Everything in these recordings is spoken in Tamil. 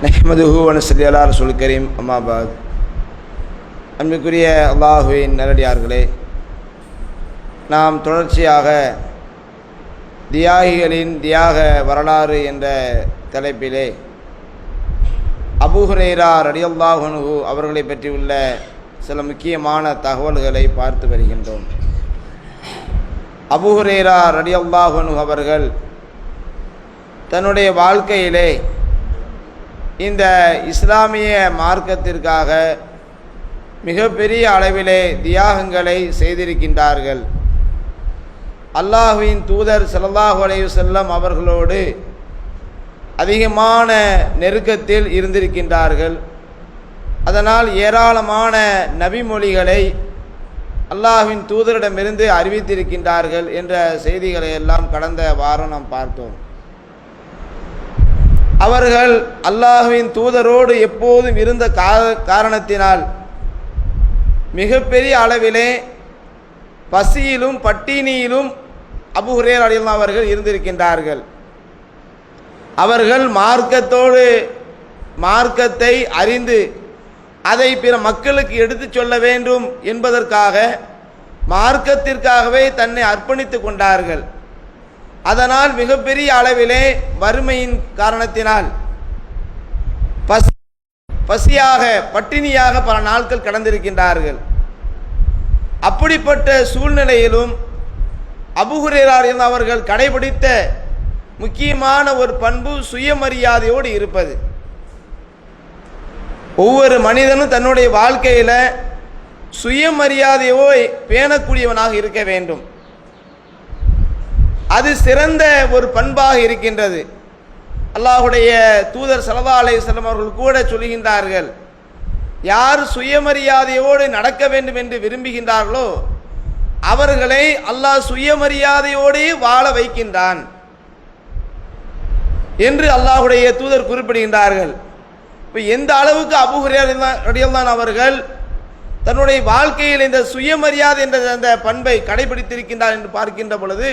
நஹ்மதுஹு வனசல்லி அலா ரசூல் கரீம். அம்மாபாத் அன்புக்குரிய அல்லாஹுவின் நல்லடியார்களே நாம் தொடர்ச்சியாக தியாகிகளின் தியாக வரலாறு என்ற தலைப்பிலே அபூஹுரேரா ரடியல்லாஹுனு அவர்களை பற்றியுள்ள சில முக்கியமான தகவல்களை பார்த்து வருகின்றோம். அபுஹுரேரா ரடியல்லாஹனு அவர்கள் தன்னுடைய வாழ்க்கையிலே இந்த இஸ்லாமிய மார்க்கத்திற்காக மிகப்பெரிய அளவிலே தியாகங்களை செய்திருக்கின்றார்கள். அல்லாஹுவின் தூதர் ஸல்லல்லாஹு அலைவு செல்லம் அவர்களோடு அதிகமான நெருக்கத்தில் இருந்திருக்கின்றார்கள். அதனால் ஏராளமான நபிமொழிகளை அல்லாஹுவின் தூதரிடமிருந்து அறிவித்திருக்கின்றார்கள் என்ற செய்திகளை எல்லாம் கடந்த வாரம் நாம் பார்த்தோம். அவர்கள் அல்லாஹுவின் தூதரோடு எப்போதும் இருந்த கா- காரணத்தினால் மிகப்பெரிய அளவிலே பசியிலும் பட்டினியிலும் அபு ஹுரேர் அவர்கள் இருந்திருக்கின்றார்கள். அவர்கள் மார்க்கத்தோடு மார்க்கத்தை அறிந்து அதை பிற மக்களுக்கு எடுத்துச் சொல்ல வேண்டும் என்பதற்காக மார்க்கத்திற்காகவே தன்னை அர்ப்பணித்து கொண்டார்கள். அதனால் மிகப்பெரிய அளவிலே வறுமையின் காரணத்தினால் பசி பசியாக பட்டினியாக பல நாட்கள் கடந்திருக்கின்றார்கள். அப்படிப்பட்ட சூழ்நிலையிலும் அபுகுரேரார் அவர்கள் கடைபிடித்த முக்கியமான ஒரு பண்பு சுயமரியாதையோடு இருப்பது. ஒவ்வொரு மனிதனும் தன்னுடைய வாழ்க்கையில் சுயமரியாதையோ பேணக்கூடியவனாக இருக்க வேண்டும். அது சிறந்த ஒரு பண்பாக இருக்கின்றது. அல்லாஹுடைய தூதர் சல்லா அலையம் அவர்கள் கூட சொல்கின்றார்கள் யார் சுயமரியாதையோடு நடக்க வேண்டும் என்று விரும்புகின்றார்களோ அவர்களை அல்லாஹ் சுயமரியாதையோடே வாழ வைக்கின்றான் என்று அல்லாஹுடைய தூதர் குறிப்பிடுகின்றார்கள். இப்போ எந்த அளவுக்கு அபுஹுரியல்தான் அவர்கள் தன்னுடைய வாழ்க்கையில் இந்த சுயமரியாதை என்ற அந்த பண்பை கடைபிடித்திருக்கின்றார் என்று பார்க்கின்ற பொழுது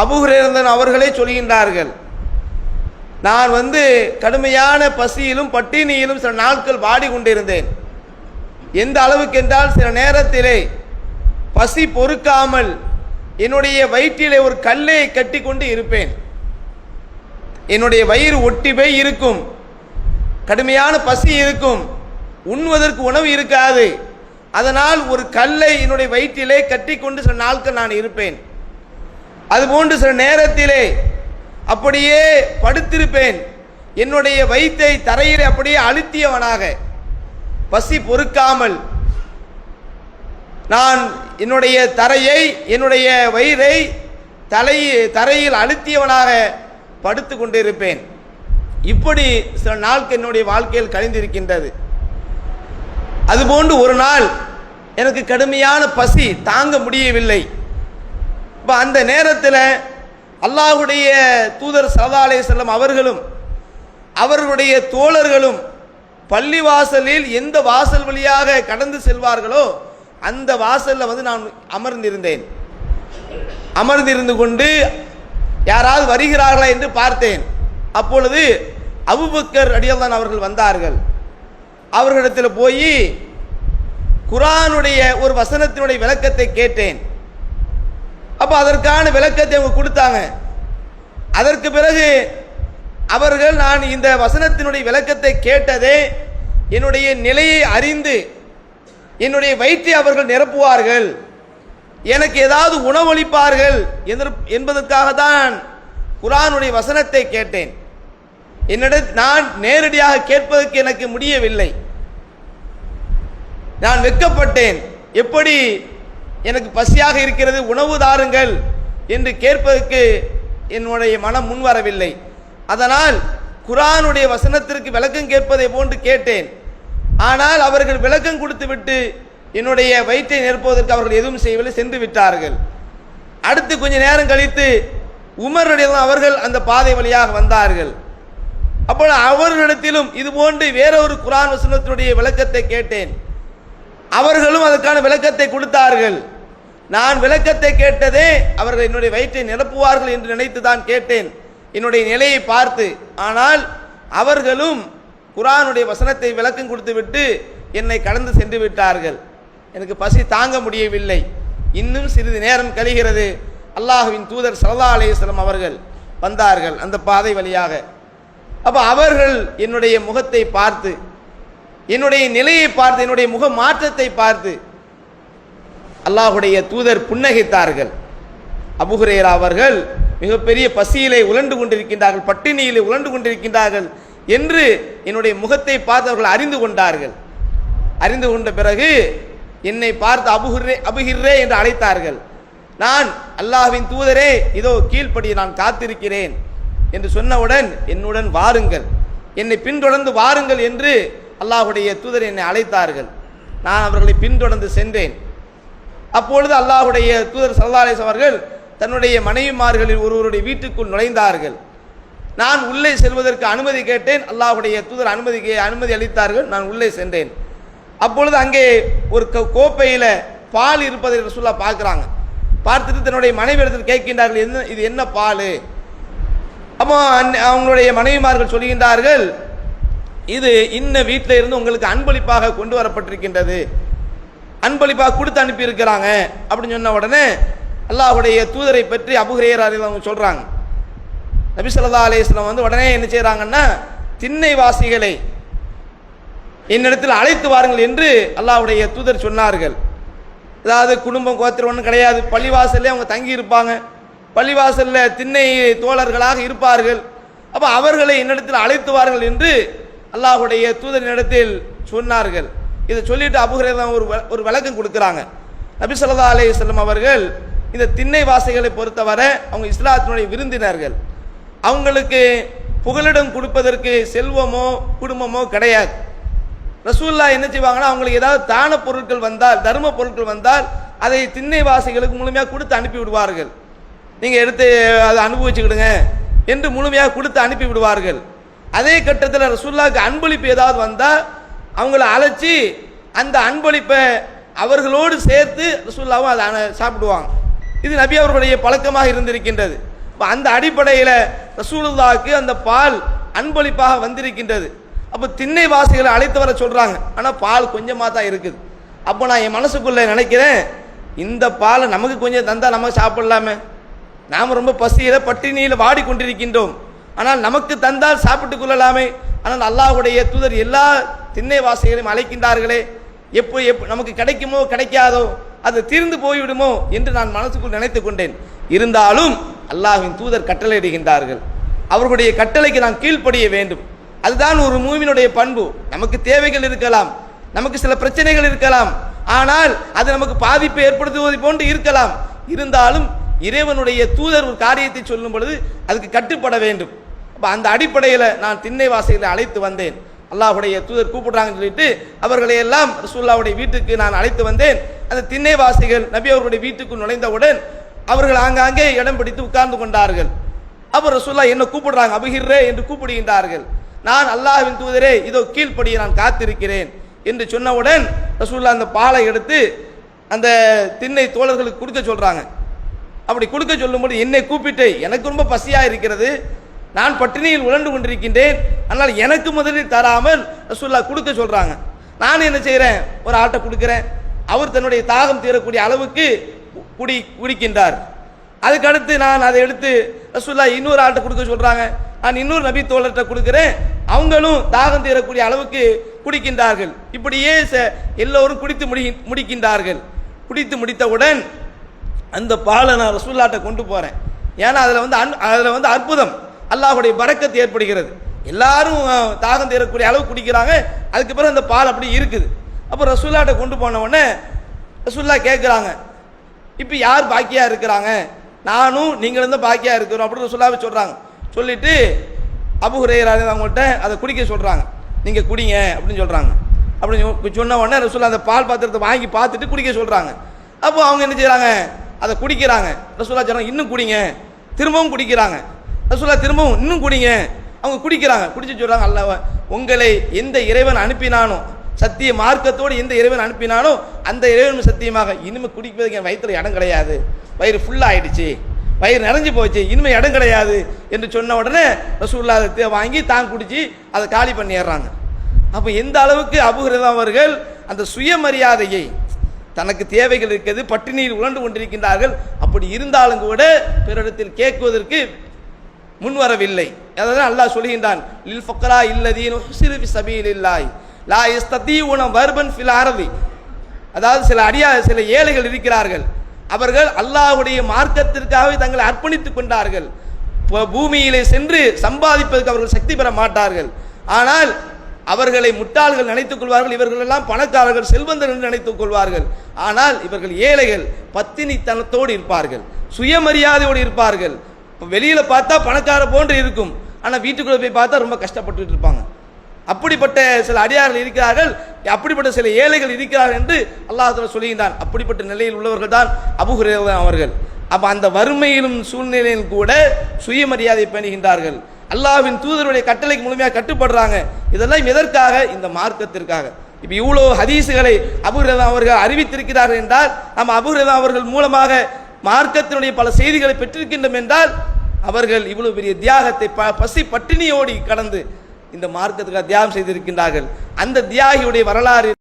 அபுஹுரேந்தன் அவர்களே சொல்கின்றார்கள் நான் வந்து கடுமையான பசியிலும் பட்டினியிலும் சில நாட்கள் வாடி கொண்டிருந்தேன் எந்த அளவுக்கு என்றால் சில நேரத்திலே பசி பொறுக்காமல் என்னுடைய வயிற்றிலே ஒரு கல்லை கட்டி கொண்டு இருப்பேன். என்னுடைய வயிறு ஒட்டி போய் இருக்கும் கடுமையான பசி இருக்கும் உண்வதற்கு உணவு இருக்காது. அதனால் ஒரு கல்லை என்னுடைய வயிற்றிலே கட்டி கொண்டு சில நாட்கள் நான் இருப்பேன். அதுபோன்று சில நேரத்திலே அப்படியே படுத்திருப்பேன். என்னுடைய வயிற்றை தரையில் அப்படியே அழுத்தியவனாக. பசி பொறுக்காமல். நான் என்னுடைய தரையை என்னுடைய வயிறை தலை தரையில் அழுத்தியவனாக படுத்து கொண்டிருப்பேன். இப்படி சில நாளுக்கு என்னுடைய வாழ்க்கையில் கழிந்திருக்கின்றது. அதுபோன்று ஒரு நாள் எனக்கு கடுமையான பசி தாங்க முடியவில்லை. இப்போ அந்த நேரத்தில் அல்லாஹுடைய தூதர் சல்லா அலைஹிஸ்ஸலாம் அவர்களும் அவர்களுடைய தோழர்களும் பள்ளி வாசலில் எந்த வாசல் வழியாக கடந்து செல்வார்களோ அந்த வாசலில் வந்து நான் அமர்ந்திருந்தேன். அமர்ந்திருந்து கொண்டு யாராவது வருகிறார்களா என்று பார்த்தேன். அப்பொழுது அபுபக்கர் அடியல்தான் அவர்கள் வந்தார்கள். அவர்களிடத்தில் போய் குரானுடைய ஒரு வசனத்தினுடைய விளக்கத்தை கேட்டேன். அப்போ அதற்கான விளக்கத்தை அவங்க கொடுத்தாங்க. அதற்கு பிறகு அவர்கள் நான் இந்த வசனத்தினுடைய விளக்கத்தை கேட்டதே என்னுடைய நிலையை அறிந்து என்னுடைய வயிற்றை அவர்கள் நிரப்புவார்கள். எனக்கு ஏதாவது உணவளிப்பார்கள் என்பதற்காக தான் குரானுடைய வசனத்தை கேட்டேன். என்னிடம் நான் நேரடியாக கேட்பதற்கு எனக்கு முடியவில்லை. நான் வெக்கப்பட்டேன். எப்படி எனக்கு பசியாக இருக்கிறது உணவு தாருங்கள் என்று கேட்பதற்கு என்னுடைய மனம் முன்வரவில்லை அதனால் குரானுடைய வசனத்திற்கு விளக்கம் கேட்பதை போன்று கேட்டேன். ஆனால் அவர்கள் விளக்கம் கொடுத்துவிட்டு என்னுடைய வயிற்றை நிரப்புவதற்கு அவர்கள் எதுவும் செய்யவில்லை சென்று விட்டார்கள். அடுத்து கொஞ்ச நேரம் கழித்து உமரிடம் அவர்கள் அந்த பாதை வழியாக வந்தார்கள். அப்போ அவர்களிடத்திலும் இது போன்று வேறொரு குரான் வசனத்தினுடைய விளக்கத்தை கேட்டேன். அவர்களும் அதற்கான விளக்கத்தை கொடுத்தார்கள். நான் விளக்கத்தை கேட்டதே அவர்கள் என்னுடைய வயிற்றை நிரப்புவார்கள் என்று நினைத்து தான் கேட்டேன். என்னுடைய நிலையை பார்த்து ஆனால் அவர்களும் குரானுடைய வசனத்தை விளக்கம் கொடுத்து விட்டு என்னை கடந்து சென்று விட்டார்கள். எனக்கு பசி தாங்க முடியவில்லை. இன்னும் சிறிது நேரம் கழிகிறது. அல்லாஹுவின் தூதர் ஸல்லல்லாஹு அலைஹி அவர்கள் வந்தார்கள் அந்த பாதை வழியாக. அப்போ அவர்கள் என்னுடைய முகத்தை பார்த்து என்னுடைய நிலையை பார்த்து என்னுடைய முக மாற்றத்தை பார்த்து அல்லாஹுடைய தூதர் புன்னகைத்தார்கள். அபுஹுரேரா அவர்கள் மிகப்பெரிய பசியிலே உழண்டு கொண்டிருக்கின்றார்கள் பட்டினியிலே உழண்டு கொண்டிருக்கின்றார்கள் என்று என்னுடைய முகத்தை பார்த்து அவர்கள் அறிந்து கொண்டார்கள். அறிந்து கொண்ட பிறகு என்னை பார்த்து அபுஹுரே அபுஹிர்ரே என்று அழைத்தார்கள். நான் அல்லாஹ்வின் தூதரே இதோ கீழ்ப்படி நான் காத்திருக்கிறேன் என்று சொன்னவுடன் என்னுடன் வாருங்கள். என்னை பின்தொடர்ந்து வாருங்கள் என்று அல்லாஹுடைய தூதர் என்னை அழைத்தார்கள். நான் அவர்களை பின்தொடர்ந்து சென்றேன். அப்பொழுது அல்லாஹுடைய தூதர் சல்லாலேஸ் அவர்கள் தன்னுடைய மனைவிமார்களில் ஒருவருடைய வீட்டுக்குள் நுழைந்தார்கள். நான் உள்ளே செல்வதற்கு அனுமதி கேட்டேன். அல்லாஹுடைய தூதர் அனுமதி கே- அனுமதி அளித்தார்கள். நான் உள்ளே சென்றேன். அப்பொழுது அங்கே ஒரு கோ- பால் இருப்பதை ரசூல்லா பார்க்குறாங்க. பார்த்துட்டு தன்னுடைய மனைவி இடத்தில் கேட்கின்றார்கள் என்ன இது என்ன பால்? அப்போ அந் அவங்களுடைய மனைவிமார்கள் சொல்கின்றார்கள் இது இன்ன வீட்டில் இருந்து உங்களுக்கு அன்பளிப்பாக கொண்டு வரப்பட்டிருக்கின்றது. அன்பளிப்பாக கொடுத்து அனுப்பியிருக்கிறாங்க அப்படின்னு சொன்ன உடனே அல்லாஹுடைய தூதரை பற்றி அபுகிரேயர் அவங்க சொல்கிறாங்க நபி ஸல்லல்லாஹு வந்து உடனே என்ன செய்கிறாங்கன்னா திண்ணை வாசிகளை என்னிடத்தில் அழைத்து வாருங்கள் என்று அல்லாஹுடைய தூதர் சொன்னார்கள். அதாவது குடும்பம் கோத்திரம் ஒன்றும் கிடையாது. பள்ளிவாசல்லே அவங்க தங்கி இருப்பாங்க பள்ளிவாசலில் திண்ணை தோழர்களாக இருப்பார்கள். அப்போ அவர்களை என்னிடத்தில் அழைத்து வாருங்கள் என்று அல்லாஹ்வுடைய தூதரினிடத்தில் சொன்னார்கள். இதை சொல்லிட்டு அபுஹரேர் ஒரு வ- ஒரு விளக்கம் கொடுக்குறாங்க. நபி சொல்லா அலைஹி அவர்கள் இந்த திண்ணை வாசைகளை பொறுத்தவரை அவங்க இஸ்லாத்தினுடைய விருந்தினர்கள். அவங்களுக்கு புகலிடம் கொடுப்பதற்கு செல்வமோ குடும்பமோ கிடையாது. ரசூல்லா என்ன செய்வாங்கன்னா அவங்களுக்கு ஏதாவது தான பொருட்கள் வந்தால் தர்ம பொருட்கள் வந்தால் அதை திண்ணை வாசிகளுக்கு முழுமையாக கொடுத்து அனுப்பி விடுவார்கள். நீங்கள் எடுத்து அதை அனுபவிச்சுக்கிடுங்க என்று முழுமையாக கொடுத்து அனுப்பி விடுவார்கள். அதே கட்டத்தில் ரசூல்லாவுக்கு அன்பளிப்பு ஏதாவது வந்தால் அவங்கள அழைச்சி அந்த அன்பளிப்பை அவர்களோடு சேர்த்து ரசூல்லாவும் அதை சாப்பிடுவாங்க. இது நபி அவர்களுடைய பழக்கமாக இருந்திருக்கின்றது. இப்போ அந்த அடிப்படையில் ரசூலுல்லாவுக்கு அந்த பால் அன்பளிப்பாக வந்திருக்கின்றது. அப்போ திண்ணை வாசிகளை அழைத்து வர சொல்கிறாங்க ஆனால் பால் கொஞ்சமாக தான் இருக்குது. அப்போ நான் என் மனசுக்குள்ளே நினைக்கிறேன் இந்த பாலை நமக்கு கொஞ்சம் தந்தால் நம்ம சாப்பிடலாமே. நாம் ரொம்ப பசியில் பட்டினியில் வாடி கொண்டிருக்கின்றோம் ஆனால் நமக்கு தந்தால் சாப்பிட்டு கொள்ளலாமே. ஆனால் அல்லாஹுடைய தூதர் எல்லா திண்ணை வாசிகளையும் அழைக்கின்றார்களே. எப்போ எப்போ நமக்கு கிடைக்குமோ கிடைக்காதோ அது தீர்ந்து போய்விடுமோ என்று நான் மனசுக்குள் நினைத்து கொண்டேன். இருந்தாலும் அல்லாஹின் தூதர் கட்டளையிடுகின்றார்கள். அவர்களுடைய கட்டளைக்கு நான் கீழ்ப்படிய வேண்டும். அதுதான் ஒரு மூவினுடைய பண்பு. நமக்கு தேவைகள் இருக்கலாம். நமக்கு சில பிரச்சனைகள் இருக்கலாம். ஆனால் அது நமக்கு பாதிப்பை ஏற்படுத்துவது போன்று இருக்கலாம். இருந்தாலும் இறைவனுடைய தூதர் ஒரு காரியத்தை சொல்லும் பொழுது அதுக்கு கட்டுப்பட வேண்டும். அந்த அடிப்படையில் நான் திண்ணை வாசிகளை அழைத்து வந்தேன். அல்லாஹுடைய தூதர் கூப்பிடுறாங்கன்னு சொல்லிட்டு அவர்களை எல்லாம் ரசூல்லாவுடைய வீட்டுக்கு நான் அழைத்து வந்தேன். அந்த திண்ணை வாசிகள் நபி அவர்களுடைய வீட்டுக்கு நுழைந்தவுடன் அவர்கள் ஆங்காங்கே இடம் பிடித்து உட்கார்ந்து கொண்டார்கள். அப்போ ரசூல்லா என்ன கூப்பிடுறாங்க? அபுகிர்ரே என்று கூப்பிடுகின்றார்கள். நான் அல்லாஹ்வின் தூதரே இதோ கீழ்ப்படியை நான் காத்திருக்கிறேன் என்று சொன்னவுடன் ரசூல்லா அந்த பாலை எடுத்து அந்த திண்ணை தோழர்களுக்கு கொடுக்க சொல்கிறாங்க அப்படி கொடுக்க சொல்லும்போது என்னை கூப்பிட்டு எனக்கு ரொம்ப பசியாக இருக்கிறது. நான் பட்டினியில் உழண்டு கொண்டிருக்கின்றேன். ஆனால் எனக்கு முதலில் தராமல் ரசூல்லா கொடுக்க சொல்கிறாங்க நான் என்ன செய்கிறேன் ஒரு ஆட்டை கொடுக்குறேன். அவர் தன்னுடைய தாகம் தீரக்கூடிய அளவுக்கு குடி குடிக்கின்றார். அதுக்கடுத்து நான் அதை எடுத்து ரசூல்லா இன்னொரு ஆட்டை கொடுக்க சொல்கிறாங்க நான் இன்னொரு நபி தோழர்கிட்ட கொடுக்குறேன். அவங்களும் தாகம் தீரக்கூடிய அளவுக்கு குடிக்கின்றார்கள். இப்படியே ச- எல்லோரும் குடித்து முடி முடிக்கின்றார்கள். குடித்து முடித்தவுடன் அந்த பாலை நான் ரசூல்லாட்டை கொண்டு போகிறேன் ஏன்னா அதில் வந்து அன் அதில் வந்து அற்புதம். அல்லாஹுடைய பரக்கத்து ஏற்படுகிறது. எல்லாரும் தாகம் தீரக்கூடிய அளவு குடிக்கிறாங்க. அதுக்கு பிறகு அந்த பால் அப்படி இருக்குது. அப்போ ரசூல்லாட்ட கொண்டு போன உடனே ரசூல்லா கேட்குறாங்க இப்போ யார் பாக்கியாக இருக்கிறாங்க? நானும் நீங்களும் தான் பாக்கியாக இருக்கிறோம் அப்படின்னு ரசூல்லாவே சொல்கிறாங்க சொல்லிட்டு அபு ஹுரையரா அவங்கள்ட்ட அதை குடிக்க சொல்கிறாங்க நீங்கள் குடிங்க அப்படின்னு சொல்கிறாங்க அப்படின்னு சொன்ன உடனே ரசூல்லா அந்த பால் பாத்திரத்தை வாங்கி பார்த்துட்டு குடிக்க சொல்கிறாங்க அப்போ அவங்க என்ன செய்கிறாங்க அதை குடிக்கிறாங்க. ரசூல்லா சொல்கிறாங்க இன்னும் குடிங்க. திரும்பவும் குடிக்கிறாங்க. ரசூல்லா திரும்பவும் இன்னும் குடிங்க. அவங்க குடிக்கிறாங்க. குடிச்சு சொல்கிறாங்க அல்ல உங்களை எந்த இறைவன் அனுப்பினானோ சத்திய மார்க்கத்தோடு எந்த இறைவன் அனுப்பினானோ அந்த இறைவன் சத்தியமாக இனிமேல் குடிப்பதுக்கு என் வயிற்றில் இடம் கிடையாது. வயிறு ஃபுல்லாக ஆயிடுச்சு. வயிறு நிறைஞ்சு போச்சு. இனிமேல் இடம் கிடையாது என்று சொன்ன உடனே ரசூல்லா அதை வாங்கி தான் குடித்து அதை காலி பண்ணிடுறாங்க. அப்போ எந்த அளவுக்கு அபுஹுரேரா அவர்கள் அந்த சுயமரியாதையை தனக்கு தேவைகள் இருக்கிறது பட்டினியில் உழண்டு கொண்டிருக்கின்றார்கள் அப்படி இருந்தாலும் கூட பிறரிடத்தில் கேட்குவதற்கு முன்வரவில்லை. அதான் அல்லாஹ் சொல்கின்றான் லில் ஃபக்ரா இல்லதீன் உஹ்சிரு ஃபி இல்லாய் லா யஸ்ததீஉன வர்பன் ஃபில் அரவி அதாவது சில அடியா சில ஏழைகள் இருக்கிறார்கள். அவர்கள் அல்லாஹ்வுடைய மார்க்கத்திற்காகவே தங்களை அர்ப்பணித்துக் கொண்டார்கள். ப- பூமியிலே சென்று சம்பாதிப்பதற்கு அவர்கள் சக்தி பெற மாட்டார்கள். ஆனால் அவர்களை முட்டாள்கள் நினைத்துக் கொள்வார்கள் இவர்கள் எல்லாம் பணக்காரர்கள் செல்வந்தர்கள் என்று நினைத்துக் கொள்வார்கள். ஆனால் இவர்கள் ஏழைகள் பத்தினித்தனத்தோடு இருப்பார்கள் சுயமரியாதையோடு இருப்பார்கள். வெளியில் பார்த்தா பணக்கார போன்று இருக்கும். ஆனால் வீட்டுக்குள்ளே போய் பார்த்தா ரொம்ப கஷ்டப்பட்டுட்டு இருப்பாங்க. அப்படிப்பட்ட சில அடியார்கள் இருக்கிறார்கள். அப்படிப்பட்ட சில ஏழைகள் இருக்கிறார்கள் என்று அல்லாஹ் சொல்லுகின்றான். அப்படிப்பட்ட நிலையில் உள்ளவர்கள் தான் அபுஹுரேரா அவர்கள். அப்போ அந்த வறுமையிலும் சூழ்நிலையில் கூட சுயமரியாதை பண்ணுகின்றார்கள் அல்லாஹ்வின் தூதருடைய கட்டளைக்கு முழுமையாக கட்டுப்படுறாங்க. இதெல்லாம் எதற்காக? இந்த மார்க்கத்திற்காக. இப்போ இவ்வளோ ஹதீஸுகளை அபுரதா அவர்கள் அறிவித்திருக்கிறார்கள் என்றால் நம்ம அபுரதா அவர்கள் மூலமாக மார்க்கத்தினுடைய பல செய்திகளை பெற்றிருக்கின்றோம் என்றால் அவர்கள் இவ்வளவு பெரிய தியாகத்தை ப- பசி பட்டினியோடி கடந்து இந்த மார்க்கத்துக்காக தியாகம் செய்திருக்கின்றார்கள். அந்த தியாகியுடைய வரலாறு